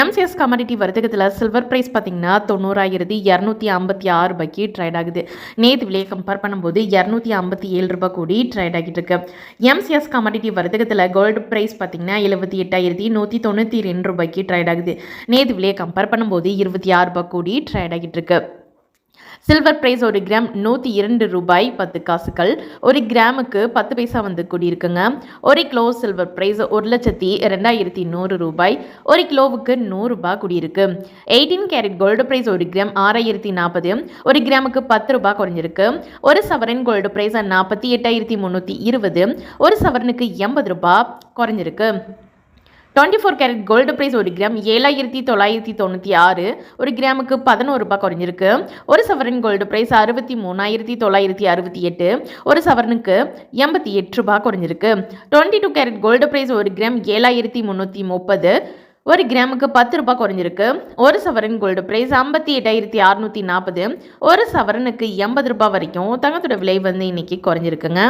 MCS commodity வர்த்தகத்தில் silver price பார்த்தீங்கன்னா தொண்ணூறாயிரத்தி இரநூத்தி ஐம்பத்தி ஆறு ரூபாய்க்கு ட்ரேட் ஆகுது. நேற்று விலையை கம்பேர் பண்ணும்போது இரநூத்தி ஐம்பத்தி ஏழு ரூபாய் கூடி ட்ரேட் ஆகிட்டு இருக்கு. எம்சிஎஸ் கமாடிட்டி வர்த்தகத்தில் கோல்டு ப்ரைஸ் பார்த்தீங்கன்னா எழுபத்தி எட்டாயிரத்தி நூற்றி தொண்ணூற்றி ரெண்டு ரூபாய்க்கு ட்ரேட் ஆகுது. நேற்று விலையை கம்பேர் பண்ணும்போது இருபத்தி ஆறு ரூபாய் கூடி ட்ரேட் ஆகிட்டு இருக்கு. சில்வர் ப்ரைஸ் ஒரு கிராம் நூற்றி இரண்டு ரூபாய் பத்து காசுகள். ஒரு கிராமுக்கு பத்து பைசா வந்து கூடியிருக்குங்க. ஒரு கிலோ சில்வர் ப்ரைஸ் ஒரு லட்சத்தி ரெண்டாயிரத்தி நூறு ரூபாய். ஒரு கிலோவுக்கு நூறுரூபா கூடியிருக்கு. எயிட்டீன் கேரட் கோல்டு ப்ரைஸ் ஒரு கிராம் ஆறாயிரத்தி நாற்பது. ஒரு கிராமுக்கு பத்து ரூபாய் குறைஞ்சிருக்கு. ஒரு சவரன் கோல்டு ப்ரைஸ் நாற்பத்தி எட்டாயிரத்தி முந்நூற்றி இருபது. ஒரு சவரனுக்கு எண்பது ரூபாய் குறைஞ்சிருக்கு. Twenty four carat gold price ஒரு கிராம் ஏழாயிரத்தி தொள்ளாயிரத்தி தொண்ணூற்றி ஆறு ஒரு கிராமுக்கு பதினோரு ரூபாய் குறைஞ்சிருக்கு. ஒரு சவரன் கோல்டு ப்ரைஸ் அறுபத்தி மூணாயிரத்தி தொள்ளாயிரத்தி அறுபத்தி எட்டு ஒரு சவரனுக்கு எண்பத்தி எட்டு ரூபாய் குறைஞ்சிருக்கு. Twenty two carat gold price ஒரு கிராம் ஏழாயிரத்தி முந்நூற்றி முப்பது ஒரு கிராமுக்கு பத்து ரூபாய் குறைஞ்சிருக்கு. ஒரு சவரன் கோல்டு ப்ரைஸ் ஐம்பத்தி எட்டாயிரத்தி அறுநூற்றி நாற்பது ஒரு சவரனுக்கு எண்பது ரூபாய் வரைக்கும் தங்கத்தோட விலை வந்து இன்றைக்கி குறைஞ்சிருக்குங்க.